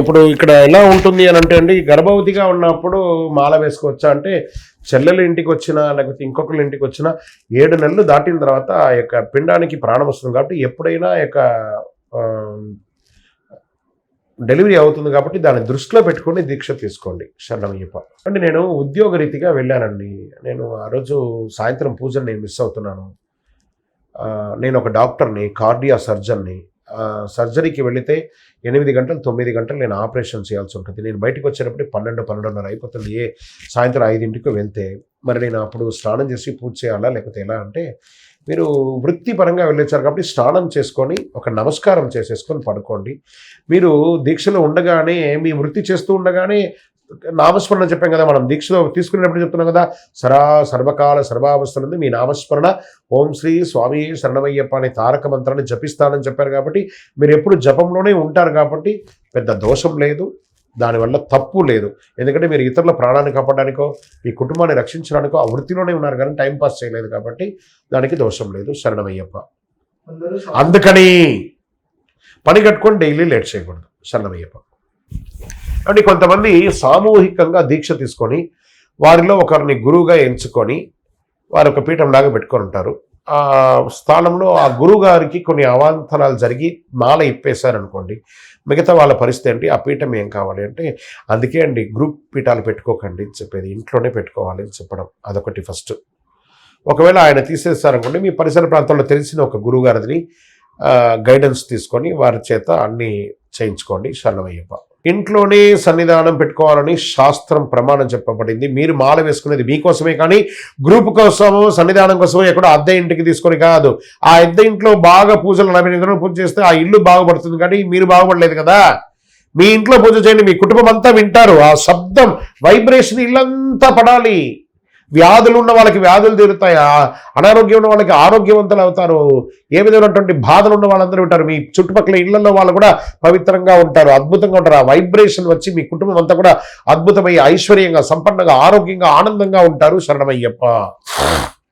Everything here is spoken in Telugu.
ఇప్పుడు ఇక్కడ ఎలా ఉంటుంది అని అంటే అండి గర్భవతిగా ఉన్నప్పుడు మాల వేసుకోవచ్చా అంటే చెల్లెల ఇంటికి వచ్చినా లేకపోతే ఇంకొకరి ఇంటికి వచ్చినా ఏడు నెలలు దాటిన తర్వాత ఆ యొక్క పిండానికి ప్రాణం వస్తుంది కాబట్టి ఎప్పుడైనా ఆ యొక్క డెలివరీ అవుతుంది కాబట్టి దాన్ని దృష్టిలో పెట్టుకొని దీక్ష తీసుకోండి. శరణమయ్యప్ప అంటే నేను ఉద్యోగ రీతిగా వెళ్ళానండి. నేను ఆ రోజు సాయంత్రం పూజలు నేను మిస్ అవుతున్నాను. నేను ఒక డాక్టర్ని కార్డియా సర్జన్ని సర్జరీకి వెళితే ఎనిమిది గంటలు తొమ్మిది గంటలు నేను ఆపరేషన్ చేయాల్సి ఉంటుంది. నేను బయటకు వచ్చేటప్పుడు పన్నెండు పన్నెండున్నర అయిపోతుంది. ఏ సాయంత్రం ఐదింటికి వెళ్తే మరి నేను అప్పుడు స్నానం చేసి పూజ చేయాలా లేకపోతే ఎలా అంటే మీరు వృత్తిపరంగా వెళ్ళొచ్చారు కాబట్టి స్నానం చేసుకొని ఒక నమస్కారం చేసేసుకొని పడుకోండి. మీరు దీక్షలో ఉండగానే మీ వృత్తి చేస్తూ ఉండగానే నామస్మరణ చెప్పాం కదా మనం దీక్షలో తీసుకునేటప్పుడు చెప్తున్నాం కదా సరా సర్వకాల సర్వావస్థలందు మీ నామస్మరణ. ఓం శ్రీ స్వామి శరణమయ్యప్ప అనే తారక మంత్రాన్ని జపిస్తానని చెప్పారు కాబట్టి మీరు ఎప్పుడు జపంలోనే ఉంటారు కాబట్టి పెద్ద దోషం లేదు దానివల్ల తప్పు లేదు. ఎందుకంటే మీరు ఇతరుల ప్రాణాన్ని కాపాడడానికో మీ కుటుంబాన్ని రక్షించడానికో ఆ వృత్తిలోనే ఉన్నారు కానీ టైం పాస్ చేయలేదు కాబట్టి దానికి దోషం లేదు. శరణమయ్యప్ప. అందుకని పని కట్టుకొని డైలీ లేట్ చేయకూడదు. శరణమయ్యప్ప. అంటే కొంతమంది సామూహికంగా దీక్ష తీసుకొని వారిలో ఒకరిని గురువుగా ఎంచుకొని వారు ఒక పీఠంలాగా పెట్టుకొని ఉంటారు. ఆ స్థానంలో ఆ గురువు గారికి కొన్ని అవాంతరాలు జరిగి మాల ఇప్పేశారనుకోండి మిగతా వాళ్ళ పరిస్థితి ఏంటి? ఆ పీఠం ఏం కావాలి అంటే అందుకే అండి గ్రూప్ పీఠాలు పెట్టుకోకండి అని చెప్పేది ఇంట్లోనే పెట్టుకోవాలి అని చెప్పడం అదొకటి ఫస్ట్. ఒకవేళ ఆయన తీసేస్తారనుకోండి మీ పరిసర ప్రాంతంలో తెలిసిన ఒక గురువు గారిని గైడెన్స్ తీసుకొని వారి చేత అన్నీ చేయించుకోండి శరణమయ్యప్ప. ఇంట్లోనే సన్నిధానం పెట్టుకోవాలని శాస్త్రం ప్రమాణం చెప్పబడింది. మీరు మాల వేసుకునేది మీకోసమే కానీ గ్రూప్ కోసమో సన్నిధానం కోసమో ఎక్కడో అద్దె ఇంటికి తీసుకొని కాదు. ఆ అద్దె ఇంట్లో బాగా పూజలు నలభై పూజ చేస్తే ఆ ఇల్లు బాగుపడుతుంది కానీ మీరు బాగుపడలేదు కదా. మీ ఇంట్లో పూజ చేయండి మీ కుటుంబం అంతా వింటారు. ఆ శబ్దం వైబ్రేషన్ ఇల్లంతా పడాలి. వ్యాధులు ఉన్న వాళ్ళకి వ్యాధులు తీరుతాయి. అనారోగ్యం ఉన్న వాళ్ళకి ఆరోగ్యవంతులు అవుతారు. ఏ విధమైనటువంటి బాధలు ఉన్న వాళ్ళందరూ ఉంటారు. మీ చుట్టుపక్కల ఇళ్ళలో వాళ్ళు కూడా పవిత్రంగా ఉంటారు అద్భుతంగా ఉంటారు. ఆ వైబ్రేషన్ వచ్చి మీ కుటుంబం అంతా కూడా అద్భుతమై ఐశ్వర్యంగా సంపన్నంగా ఆరోగ్యంగా ఆనందంగా ఉంటారు. శరణమయ్యప్ప.